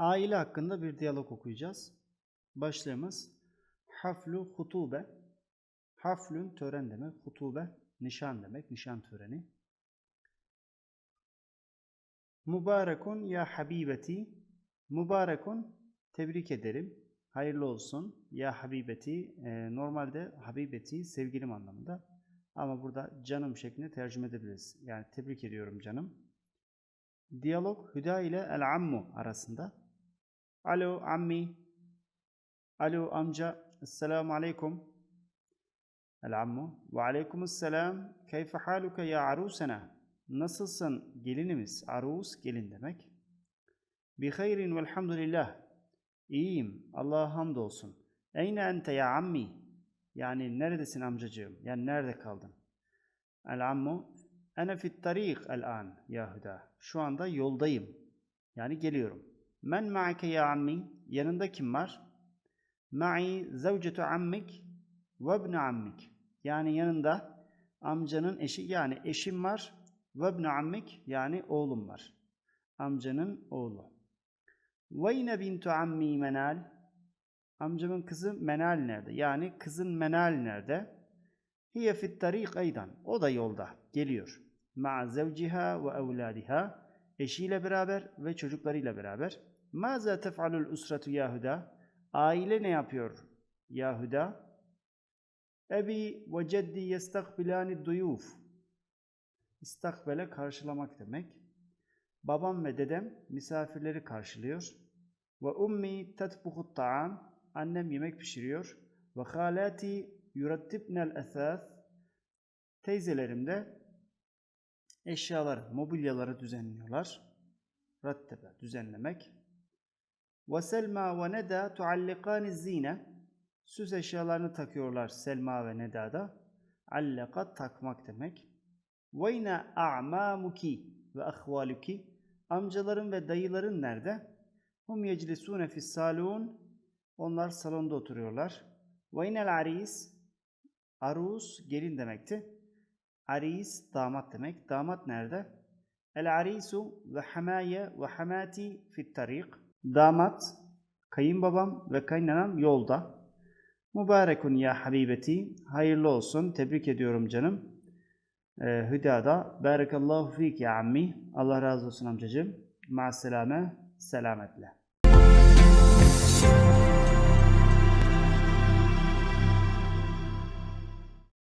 Aile hakkında bir diyalog okuyacağız. Başlığımız Haflu hutube. Haflün tören demek, hutube nişan demek, nişan töreni. Mübarekun ya habibeti. Mübarekun tebrik ederim. Hayırlı olsun. Ya habibeti. e, normalde habibeti sevgilim anlamında. Ama burada canım şeklinde tercüme edebiliriz. Yani tebrik ediyorum canım. Diyalog Hüda ile El Ammu arasında. Alo ammi. Alo amca. Esselamu aleyküm. El Ammu. Ve aleykümselam. Keyfe haluke ya arusena. Nasılsın gelinimiz? Arus gelin demek. Bi hayrin velhamdülillah. İyiyim. Allah'a hamdolsun. Eyne ente ya ammi? Yani neredesin amcacığım? Yani nerede kaldın? El ammu. Ene fit tarik el an ya. Şu anda yoldayım. Yani geliyorum. Men ma'ake ya ammi? Yanında kim var? Ma'i zavcetu ammik ve ibn ammik. Yani yanında amcanın eşi yani eşim var ve ibn ammik yani oğlum var. Amcanın oğlu. Ve yine bintu ammi menal. Amcamın kızı Menal nerede? Yani kızın Menal nerede? Hiye fit tarik aydan. O da yolda. Geliyor. Ma zevciha ve evladiha. Eşiyle beraber ve çocuklarıyla beraber. Maza tef'alul usratu Yahuda. Aile ne yapıyor Yahuda? Ebi ve ceddi yestakbilani duyuf. İstakbele karşılamak demek. Babam ve dedem misafirleri karşılıyor. Ve ummi tetbuhut ta'am. Annem yemek pişiriyor. Ve halati yurattibnel esas. Teyzelerim de eşyaları, mobilyaları düzenliyorlar. Rattebe, düzenlemek. Ve Selma ve Neda tuallikani. Süs eşyalarını takıyorlar Selma ve Neda'da. Allaka takmak demek. Ve yine a'mamuki ve ahvaluki. Amcaların ve dayıların nerede? Hum yeclisune fis salon. Onlar salonda oturuyorlar. Ve yine aris. Arus gelin demekti. Aris damat demek. Damat nerede? El arisu ve hamaye ve hamati fit tarik. Damat, kayınbabam ve kaynanam yolda. Mübarekun ya habibeti. Hayırlı olsun. Tebrik ediyorum canım. Ee, Hüda'da. Barakallahu fik ya ammi. Allah razı olsun amcacığım. Ma'selame. Selametle.